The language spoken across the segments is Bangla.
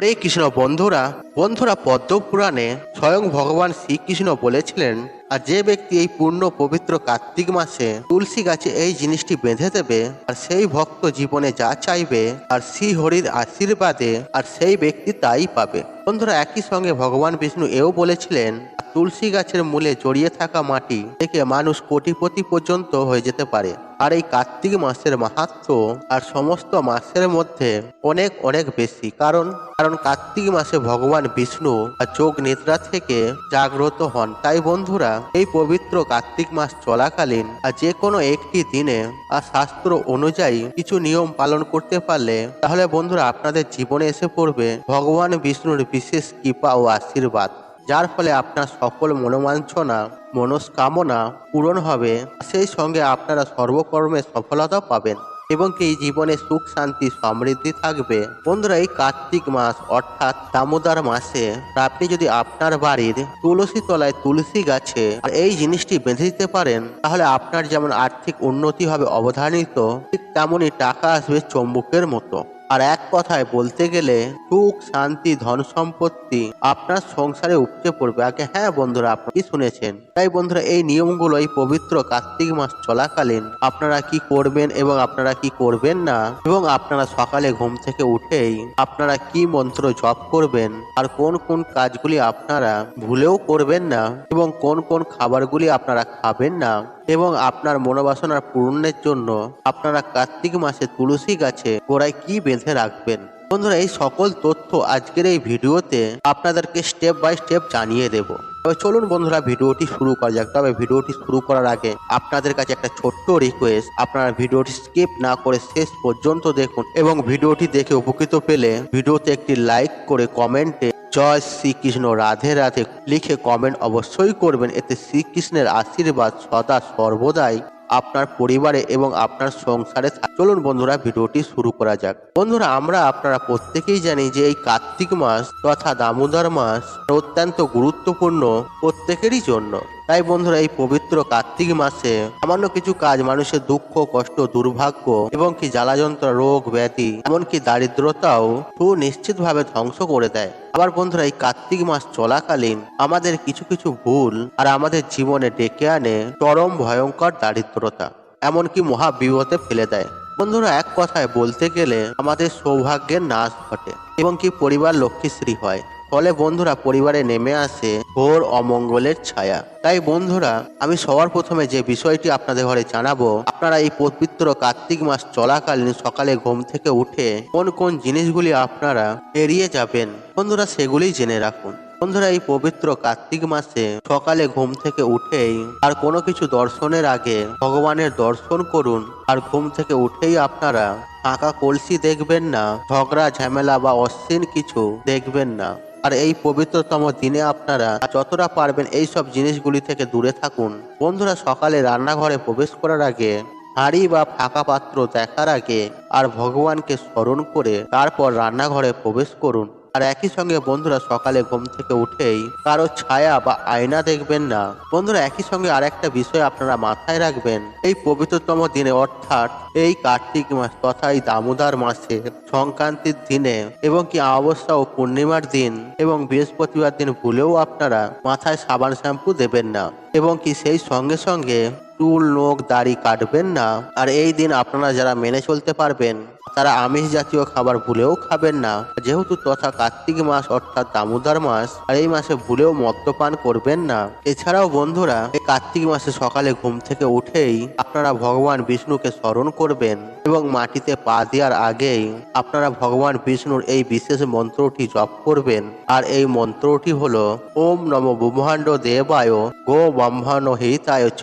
হরে কৃষ্ণ বন্ধুরা বন্ধুরা পদ্ম পুরাণে স্বয়ং ভগবান শ্রীকৃষ্ণ বলেছিলেন, আর যে ব্যক্তি এই পূর্ণ পবিত্র কার্তিক মাসে তুলসী গাছে এই জিনিসটি বেঁধে দেবে, আর সেই ভক্ত জীবনে যা চাইবে, আর শ্রী হরির আশীর্বাদে, আর সেই ব্যক্তি তাই পাবে। বন্ধুরা একই সঙ্গে ভগবান বিষ্ণু এও বলেছিলেন, তুলসী গাছের মূলে জড়িয়ে থাকা মাটি থেকে মানুষ কোটিপতি পর্যন্ত হয়ে যেতে পারে। আর এই কার্তিক মাসের মাহাত্ম আর সমস্ত মাসের মধ্যে অনেক অনেক বেশি। কারণ কারণ কার্তিক মাসে ভগবান বিষ্ণু আর যোগ নিদ্রা থেকে জাগ্রত হন। তাই বন্ধুরা, এই পবিত্র কার্তিক মাস চলাকালীন আর যে কোনো একটি দিনে আর শাস্ত্র অনুযায়ী কিছু নিয়ম পালন করতে পারলে, তাহলে বন্ধুরা আপনাদের জীবনে এসে পড়বে ভগবান বিষ্ণুর বিশেষ কৃপা ও আশীর্বাদ, যার ফলে আপনার সকল মনোমাঞ্ছনা, মনস্কামনা পূরণ হবে। সেই সঙ্গে আপনারা সর্বকর্মে সফলতা পাবেন এবং এই জীবনে সুখ, শান্তি, সমৃদ্ধি থাকবে। বন্ধুরা, এই কার্তিক মাস অর্থাৎ দামোদর মাসে আপনি যদি আপনার বাড়ির তুলসী তলায় তুলসী গাছে এই জিনিসটি বেঁধে দিতে পারেন, তাহলে আপনার যেমন আর্থিক উন্নতি হবে অবধারিত ঠিক তেমনই টাকা আসবে চম্বুকের মতো। আর এক কথায় বলতে গেলে সুখ, শান্তি, ধন সম্পত্তি আপনার সংসারে উপচে পড়বে। আগে হ্যাঁ বন্ধুরা, আপনি শুনেছেন? তাই বন্ধুরা, এই নিয়মগুলো, এই পবিত্র কার্তিক মাস চলাকালীন আপনারা কি করবেন এবং আপনারা কি করবেন না? এবং আপনারা সকালে ঘুম থেকে উঠেই আপনারা কি মন্ত্র জপ করবেন? আর কোন কোন কাজগুলি আপনারা ভুলেও করবেন না? এবং কোন কোন খাবারগুলি আপনারা খাবেন না? এবং আপনার মনোবাসনার পূরণের জন্য আপনারা কার্তিক মাসে তুলসী গাছে গোড়ায় কি বেঁধে রাখবেন? বন্ধুরা, এই সকল তথ্য আজকের এই ভিডিওতে আপনাদেরকে স্টেপ বাই স্টেপ জানিয়ে দেব। তবে চলুন বন্ধুরা, ভিডিওটি শুরু করা যাক। তবে ভিডিওটি শুরু করার আগে আপনাদের কাছে একটা ছোট্ট রিকোয়েস্ট আপনারা ভিডিওটি স্কিপ না করে শেষ পর্যন্ত দেখুন এবং ভিডিওটি দেখে উপকৃত পেলে ভিডিওতে একটি লাইক করে কমেন্টে জয় শ্রীকৃষ্ণ। রাধে রাধে। লিখে কমেন্ট অবশ্যই করবেন। এতে শ্রীকৃষ্ণের আশীর্বাদ সদা সর্বদাই আপনার পরিবারে এবং আপনার সংসারে চলুন বন্ধুরা, ভিডিওটি শুরু করা যাক। বন্ধুরা, আমরা আপনারা প্রত্যেকেই জানি যে এই কার্তিক মাস তথা দামোদর মাস অত্যন্ত গুরুত্বপূর্ণ প্রত্যেকেরই জন্য। তাই বন্ধুরা, এই পবিত্র কার্তিক মাসে সামান্য কিছু কাজ মানুষের দুঃখ, কষ্ট, দুর্ভাগ্য এবং কি জ্বালাযন্ত্র, রোগ, ব্যাধি এমনকি দারিদ্রতাও সুনিশ্চিতভাবে ধ্বংস করে দেয়। আবার বন্ধুরা, এই কার্তিক মাস চলাকালীন আমাদের কিছু কিছু ভুল আর আমাদের জীবনে ডেকে আনে চরম ভয়ঙ্কর দারিদ্রতা, এমনকি মহা বিপদে ফেলে দেয়। বন্ধুরা, এক কথায় বলতে গেলে আমাদের সৌভাগ্যের নাশ ঘটে এবং কি পরিবার লক্ষ্মীশ্রী হয়। ফলে বন্ধুরা পরিবারে নেমে আসে ঘোর অমঙ্গলের ছায়া। তাই বন্ধুরা, আমি সবার প্রথমে যে বিষয়টি আপনাদের ঘরে জানাব, আপনারা এই পবিত্র কার্তিক মাস চলাকালীন সকালে ঘুম থেকে উঠে কোন কোন জিনিসগুলি আপনারা এড়িয়ে যাবেন, বন্ধুরা সেগুলি জেনে রাখুন। বন্ধুরা, এই পবিত্র কার্তিক মাসে সকালে ঘুম থেকে উঠেই আর কোনো কিছু দর্শনের আগে ভগবানের দর্শন করুন। আর ঘুম থেকে উঠেই আপনারা ফাঁকা কলসি দেখবেন না, ঝগড়া, ঝামেলা বা অশ্লীল কিছু দেখবেন না। আর এই পবিত্রতম দিনে আপনারা যতটা পারবেন এই সব জিনিসগুলি থেকে দূরে থাকুন। বন্ধুরা, সকালে রান্নাঘরে প্রবেশ করার আগে হাঁড়ি বা ফাঁকা পাত্র দেখার আগে আর ভগবানকে স্মরণ করে তারপর রান্নাঘরে প্রবেশ করুন। আর একই সঙ্গে বন্ধুরা সকালে ঘুম থেকে উঠেই কারও ছায়া বা আয়না দেখবেন না। বন্ধুরা, একই সঙ্গে আরেকটা বিষয় আপনারা মাথায় রাখবেন। এই পবিত্রতম দিনে অর্থাৎ এই কার্তিক মাস তথা এই দামোদর মাসে সংক্রান্তির দিনে এবং কি অমাবস্যা ও পূর্ণিমার দিন এবং বৃহস্পতিবার দিন ভুলেও আপনারা মাথায় সাবান শ্যাম্পু দেবেন না এবং কি সেই সঙ্গে সঙ্গে চুল, নোখ, দাড়ি কাটবেন না। আর এই দিন আপনারা যারা মেনে চলতে পারবেন তারা আমিষ জাতীয় খাবার ভুলেও খাবেন না। যেহেতু তথা কার্তিক মাস অর্থাৎ দামোদর মাস, আর এই মাসে ভুলেও মদ্যপান করবেন না। এছাড়াও বন্ধুরা, এই কার্তিক মাসে সকালে ঘুম থেকে উঠেই আপনারা ভগবান বিষ্ণুকে স্মরণ করবেন এবং মাটিতে পা দেওয়ার আগেই আপনারা ভগবান বিষ্ণুর এই বিশেষ মন্ত্রটি জপ করবেন। আর এই মন্ত্রটি হল, ওম নম ব্রহ্মাণ্ড দেবায় গো ব্রহ্মাণ্ড হিতায় চ,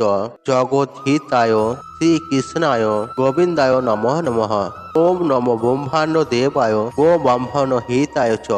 জগৎ হিতায় শ্রীকৃষ্ণায় গোবিন্দায় নমঃ নমঃ। ওম নম ব্রহ্মাণ্ড দেবায় গো ব্রহ্মাণ্ড হিতায় চ,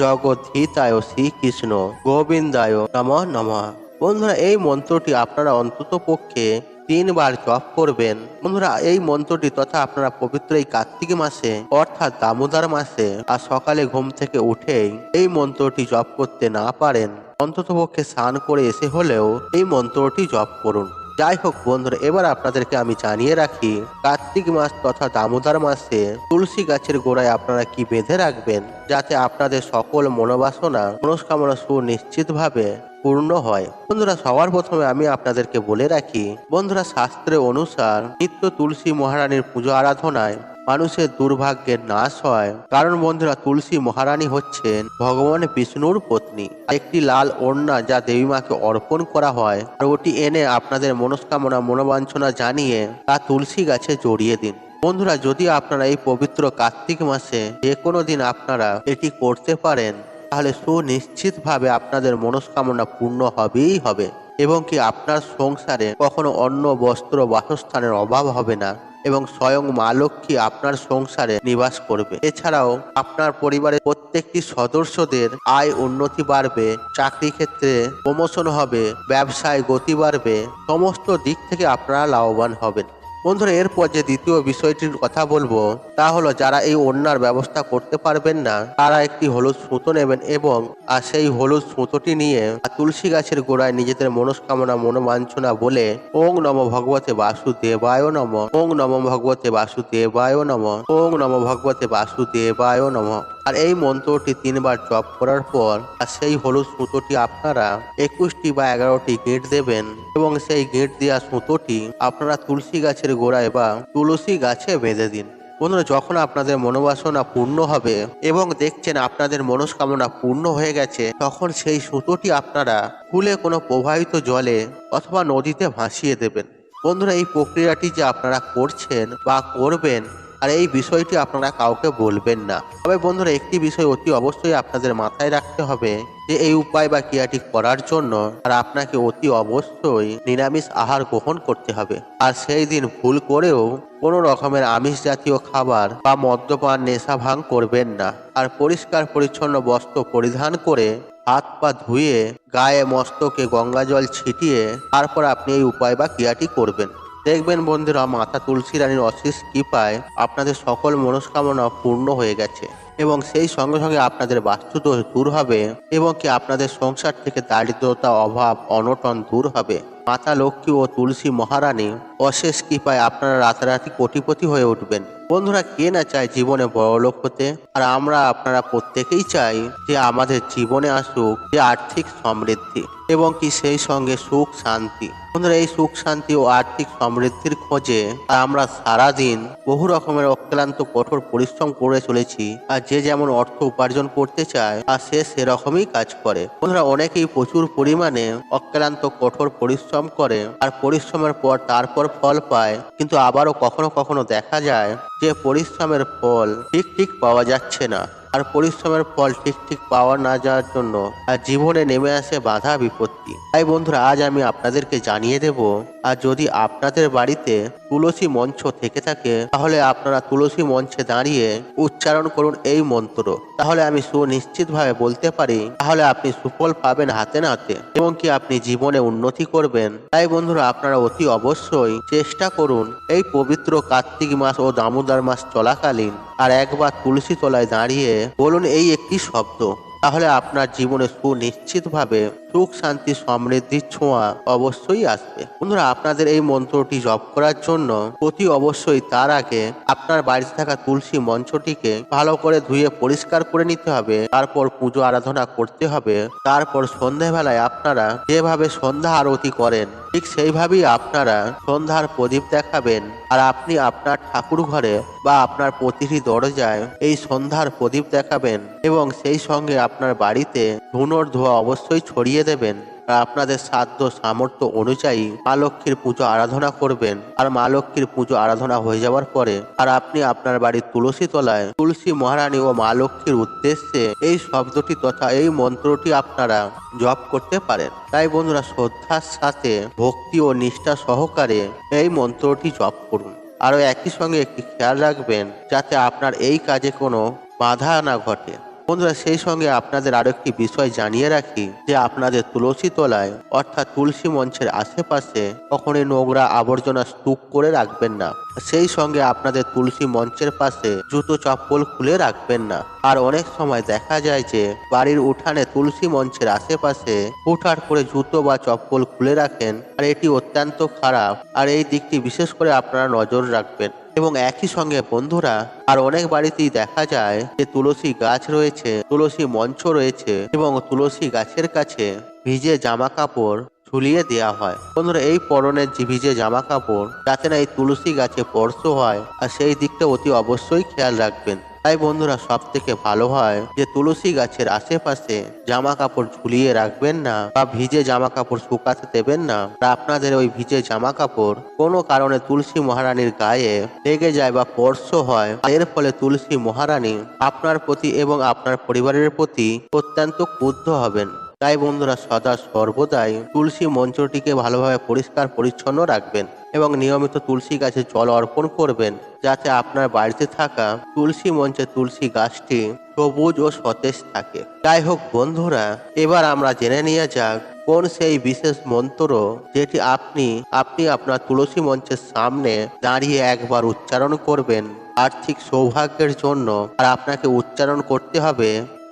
জগৎ হিতায় শ্রীকৃষ্ণ গোবিন্দায় নমঃ নমঃ। বন্ধুরা, এই মন্ত্রটি আপনারা অন্তত পক্ষে তিনবার জপ করবেন। বন্ধুরা, এই মন্ত্রটি তথা আপনারা পবিত্র এই কার্তিক মাসে, অর্থাৎ দামোদর মাসে, আর সকালে ঘুম থেকে উঠেই এই মন্ত্রটি জপ করতে না পারেন। অন্তত পক্ষে স্নান করে এসে হলেও এই মন্ত্রটি জপ করুন। যাই হোক বন্ধুরা, এবার আপনাদেরকে আমি জানিয়ে রাখি, কার্তিক মাস তথা দামোদর মাসে তুলসী গাছের গোড়ায় আপনারা কি বেঁধে রাখবেন? যাতে আপনাদের সকল মনোবাসনা, মনস্কামনা সুনিশ্চিতভাবে পূর্ণ হয়। বন্ধুরা, সবার প্রথমে আমি আপনাদেরকে বলে রাখি, বন্ধুরা, শাস্ত্রে অনুসার নিত্য তুলসী মহারানীর পুজো আরাধনায় মানুষের দুর্ভাগ্যের নাশ হয়। কারণ বন্ধুরা, তুলসী মহারানী হচ্ছেন ভগবান বিষ্ণুর পত্নী। একটি লাল ওড়না যা দেবী মাকে অর্পণ করা হয়। আর ওটি এনে আপনাদের মনস্কামনা, মনোবাঞ্ছনা জানিয়ে তা তুলসী গাছে জড়িয়ে দিন। বন্ধুরা, যদি আপনারা এই পবিত্র কার্তিক মাসে যে কোনো দিন আপনারা এটি করতে পারেন, তাহলে সুনিশ্চিতভাবে আপনাদের মনস্কামনা পূর্ণ হবেই হবে। এবং কি আপনার সংসারে কখনো অন্য বস্ত্র, বাসস্থানের অভাব হবে না। এবং স্বয়ং মা লক্ষ্মী আপনার সংসারে নিবাস করবে। এছাড়াও আপনার পরিবারের প্রত্যেকটি সদস্যদের আয় উন্নতি বাড়বে, চাকরি ক্ষেত্রে প্রমোশন হবে, ব্যবসায় গতি বাড়বে, সমস্ত দিক থেকে আপনারা লাভবান হবেন। বন্ধুরা, এরপর যে দ্বিতীয় বিষয়টির কথা বলব, তা হলো যারা এই ওড়নার ব্যবস্থা করতে পারবেন না, তারা একটি হলুদ সুতো নেবেন এবং, আর সেই হলুদ সুতোটি নিয়ে তুলসী গাছের গোড়ায় নিজেদের মনস্কামনা মনোবাঞ্ছনা বলে, ওং নম ভগবতে বাসুদেবায় নম। ওং নম ভগবতে বাসুদেবায় নম। ওং নম ভগবতে বাসুদেবায় নম। আর এই মন্ত্রটি তিনবার জপ করার পর সেই হলুদ সুতোটি আপনারা একুশটি বা এগারোটি গেট দেবেন এবং সেই গেট দেওয়া সুতোটি আপনারা তুলসী গাছের গোড়ায় বা তুলসী গাছে বেঁধে দিন। বন্ধুরা, যখন আপনাদের মনোবাসনা পূর্ণ হবে এবং দেখছেন আপনাদের মনস্কামনা পূর্ণ হয়ে গেছে, তখন সেই সুতোটি আপনারা খুলে কোনো প্রবাহিত জলে অথবা নদীতে ভাসিয়ে দেবেন। বন্ধুরা, এই প্রক্রিয়াটি যে আপনারা করছেন বা করবেন আর এই বিষয়টি আপনারা কাউকে বলবেন না। তবে বন্ধুরা, একটি বিষয় অতি অবশ্যই আপনাদের মাথায় রাখতে হবে যে এই উপায় বা ক্রিয়াটি করার জন্য আর আপনাকে অতি অবশ্যই নিরামিষ আহার গ্রহণ করতে হবে। আর সেই দিন ভুল করেও কোনো রকমের আমিষ জাতীয় খাবার বা মদ্যপান নেশা ভাঙ করবেন না। আর পরিষ্কার পরিচ্ছন্ন বস্ত্র পরিধান করে হাত পা ধুয়ে গায়ে মস্তকে গঙ্গা জল ছিটিয়ে তারপর আপনি এই উপায় বা ক্রিয়াটি করবেন। দেখবেন বন্ধুরা, মাতা তুলসী রানীর অশেষ কৃপায় আপনাদের সকল মনস্কামনা পূর্ণ হয়ে গেছে এবং সেই সঙ্গে সঙ্গে আপনাদের বাস্তুদোষ দূর হবে এবং কি আপনাদের সংসার থেকে দারিদ্রতা অভাব, অনটন দূর হবে। মাতা লক্ষ্মী ও তুলসী মহারানী অশেষ কৃপায় আপনারা রাতারাতি কোটিপতি হয়ে উঠবেন। বন্ধুরা, কে না চায় জীবনে বড়লোক হতে? আর আমরা আপনারা প্রত্যেকেই চাই যে আমাদের জীবনে আসুক যে আর্থিক সমৃদ্ধি। এবং কি সেই সঙ্গে সুখ শান্তি। বন্ধুরা, এই সুখ শান্তি ও আর্থিক সমৃদ্ধির খোঁজে আমরা সারাদিন বহু রকমের অক্লান্ত, কঠোর পরিশ্রম করে চলেছি আর যে যেমন অর্থ উপার্জন করতে চায় আর সে সেরকমই কাজ করে। বন্ধুরা, অনেকেই প্রচুর পরিমাণে অক্লান্ত, কঠোর পরিশ্রম করে আর পরিশ্রমের পর তারপর ফল পায়। কিন্তু আবারও কখনো কখনো দেখা যায় যে পরিশ্রমের ফল ঠিক ঠিক পাওয়া যাচ্ছে না। আর পরিশ্রমের ফল ঠিক ঠিক পাওয়া না যাওয়ার জন্য আর জীবনে নেমে আসে বাধা বিপত্তি। তাই বন্ধুরা, আজ আমি আপনাদেরকে জানিয়ে দেব আর যদি আপনাদের বাড়িতে তুলসী মঞ্চ থেকে থাকে, তাহলে আপনারা তুলসী মঞ্চে দাঁড়িয়ে উচ্চারণ করুন এই মন্ত্র। তাহলে আমি সুনিশ্চিতভাবে বলতে পারি, তাহলে আপনি সুফল পাবেন হাতে নাতে, এবং কি আপনি জীবনে উন্নতি করবেন। তাই বন্ধুরা, আপনারা অতি অবশ্যই চেষ্টা করুন এই পবিত্র কার্তিক মাস ও দামোদর মাস চলাকালীন আর একবার তুলসী তলায় দাঁড়িয়ে বলুন এই একটি শব্দ। তাহলে আপনার জীবনে সুনিশ্চিতভাবে সুখ, শান্তি সমৃদ্ধির ছোঁয়া অবশ্যই আসবে। বন্ধুরা, আপনাদের এই মন্ত্রটি জপ করার জন্য প্রতি অবশ্যই তার আগে আপনার বাড়িতে থাকা তুলসী মঞ্চটিকে ভালো করে ধুয়ে পরিষ্কার করে নিতে হবে, তারপর পুজো আরাধনা করতে হবে, তারপর সন্ধ্যাবেলায় আপনারা যেভাবে সন্ধ্যা আরতি করেন, ঠিক সেইভাবেই আপনারা সন্ধ্যার প্রদীপ দেখাবেন। আর আপনি আপনার ঠাকুর ঘরে বা আপনার প্রতিটি দরজায় এই সন্ধ্যার প্রদীপ দেখাবেন এবং সেই সঙ্গে আপনার বাড়িতে ধুনোর ধোয়া অবশ্যই ছড়িয়ে দেবেন। আর আপনাদের সাধ্য সামর্থ্য অনুযায়ী মা লক্ষ্মীর পুজো আরাধনা করবেন। আর মা লক্ষ্মীর পুজো আরাধনা হয়ে যাওয়ার পরে আর আপনি আপনার বাড়ির তুলসী তলায় তুলসী মহারানী ও মা লক্ষ্মীর উদ্দেশ্যে এই শব্দটি তথা এই মন্ত্রটি আপনারা জপ করতে পারেন। তাই বন্ধুরা শ্রদ্ধার সাথে ভক্তি ও নিষ্ঠা সহকারে এই মন্ত্রটি জপ করুন। আরও একই সঙ্গে একটি খেয়াল রাখবেন, যাতে আপনার এই কাজে কোনো বাধা না ঘটে। বন্ধুরা, সেই সঙ্গে আপনাদের আরও একটি বিষয় জানিয়ে রাখি যে আপনাদের তুলসী তলায়, অর্থাৎ তুলসী মঞ্চের আশেপাশে কখনোই নোংরা আবর্জনা স্তূপ করে রাখবেন না। সেই সঙ্গে আপনাদের তুলসী মঞ্চের পাশে জুতো চপ্পল খুলে রাখবেন না। আর অনেক সময় দেখা যায় যে, বাড়ির উঠানে তুলসী মঞ্চের আশেপাশে হুটহাট করে জুতো বা চপ্পল খুলে রাখেন, আর এটি অত্যন্ত খারাপ। আর এই দিকটি বিশেষ করে আপনারা নজর রাখবেন। এবং একই সঙ্গে বন্ধুরা, আর অনেক বাড়িতেই দেখা যায় যে, তুলসী গাছ রয়েছে, তুলসী মঞ্চ রয়েছে এবং তুলসী গাছের কাছে ভিজে জামা কাপড় ঝুলিয়ে দেওয়া হয়। বন্ধুরা, এই পরনের ভিজে জামা কাপড় যাতে না এই তুলসী গাছে পরশ হয়, আর সেই দিকটা অতি অবশ্যই খেয়াল রাখবেন। তাই বন্ধুরা সব থেকে ভালো হয় যে তুলসী গাছের আশেপাশে জামা কাপড় ঝুলিয়ে রাখবেন না, বা ভিজে জামা কাপড় শুকাতে দেবেন না আপনাদের ওই ভিজে জামা কাপড় কোনো কারণে তুলসী মহারানীর গায়ে লেগে যায় বা স্পর্শ হয় এর ফলে তুলসী মহারানী আপনার প্রতি এবং আপনার পরিবারের প্রতি অত্যন্ত ক্রুদ্ধ হবেন। তাই বন্ধুরা সদা সর্বদাই তুলসী মঞ্চটিকে ভালোভাবে পরিষ্কার, পরিচ্ছন্ন রাখবেন এবং নিয়মিত তুলসী গাছে জল অর্পণ করবেন যাতে আপনার বাড়িতে থাকা তুলসী মঞ্চে তুলসী গাছটি সবুজ ও সতেজ থাকে। যাই হোক বন্ধুরা, এবার আমরা জেনে নিয়ে যাক কোন সেই বিশেষ মন্ত্র যেটি আপনি আপনি আপনার তুলসী মঞ্চের সামনে দাঁড়িয়ে একবার উচ্চারণ করবেন। আর্থিক সৌভাগ্যের জন্য আর আপনাকে উচ্চারণ করতে হবে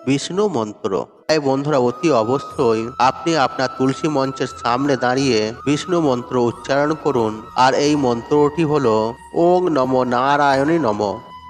বিষ্ণু মন্ত্র। তাই বন্ধুরা অতি অবশ্যই আপনি আপনার তুলসী মঞ্চের সামনে দাঁড়িয়ে বিষ্ণু মন্ত্র উচ্চারণ করুন। আর এই মন্ত্রটি হলো, ওং নম নারায়ণী নম,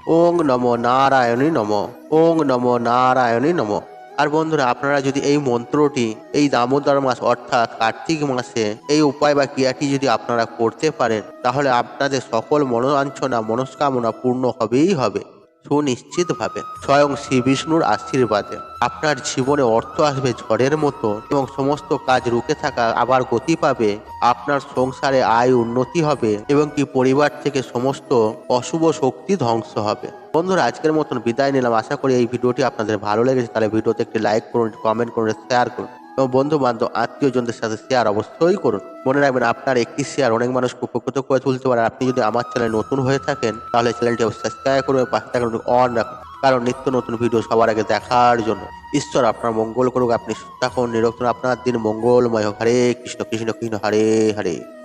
ওং নম নারায়ণী নম, ওং নম নারায়ণী নম। আর বন্ধুরা, আপনারা যদি এই মন্ত্রটি এই দামোদর মাস অর্থাৎ কার্তিক মাসে এই উপায় বা ক্রিয়াটি যদি আপনারা করতে পারেন, তাহলে আপনাদের সকল মনোবাঞ্ছনা মনস্কামনা পূর্ণ হবেই হবে। সুনিশ্চিতভাবে স্বয়ং শ্রী বিষ্ণুর আশীর্বাদে। আপনার জীবনে অর্থ আসবে ঝড়ের মতো এবং সমস্ত কাজ রুকে থাকা আবার গতি পাবে। আপনার সংসারে আয় উন্নতি হবে এবং কি পরিবার থেকে সমস্ত অশুভ শক্তি ধ্বংস হবে। বন্ধুরা, আজকের মতন বিদায় নিলাম। আশা করি এই ভিডিওটি আপনাদের ভালো লেগেছে। তাহলে ভিডিওতে একটি লাইক করুন কমেন্ট করুন শেয়ার করুন। এবং বন্ধু বান্ধব আত্মীয়জনদের সাথে শেয়ার অবশ্যই করুন। মনে রাখবেন আপনার একটি শেয়ার অনেক মানুষকে উপকৃত করে তুলতে পারে। আপনি যদি আমার চ্যানেল নতুন হয়ে থাকেন, তাহলে চ্যানেলটি সাবস্ক্রাইব করুন পাশে থাকুন অন রাখুন। কারণ নিত্য নতুন ভিডিও সবার আগে দেখার জন্য। ঈশ্বর আপনার মঙ্গল করুক, আপনি থাকুন নিরক্ষণ আপনার দিন মঙ্গলময় হোক। হরে কৃষ্ণ কৃষ্ণ কৃষ্ণ, হরে হরে।